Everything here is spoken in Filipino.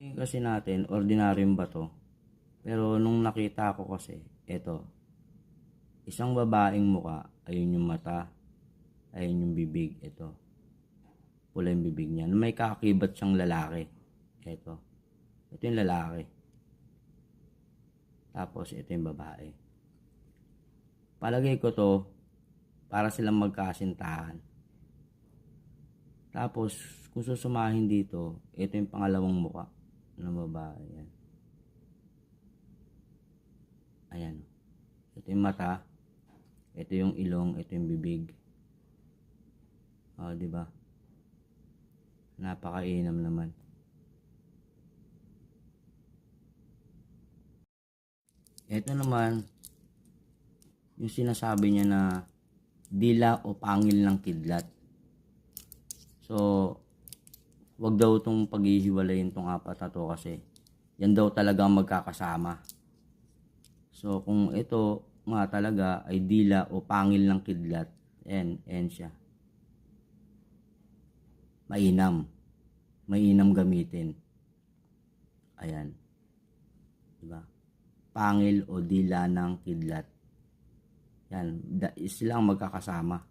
Tingin kasi natin, ordinaryong bato. Pero nung nakita ko kasi, eto, isang babaeng muka, ayun yung mata, ayun yung bibig, eto. Pula yung bibig niya. May kakakibat siyang lalaki. Eto. Ito yung lalaki. Tapos, ito yung babae. Palagay ko to, para silang magkasintahan. Tapos, kung susumahin dito, ito yung pangalawang muka ng babae. Yan. Ayan. Ito yung mata. Ito yung ilong. Ito yung bibig. O, di ba? Napakainam naman. Ito naman, yung sinasabi niya na dila o pangil ng kidlat. So, wag daw itong paghihiwalayin tong apat na to kasi yan daw talagang magkakasama. So, kung ito nga talaga ay dila o pangil ng kidlat, yan, yan siya. Mainam. Mainam gamitin. Ayan. Diba? Pangil o dila ng kidlat. Yan, da, sila ang magkakasama.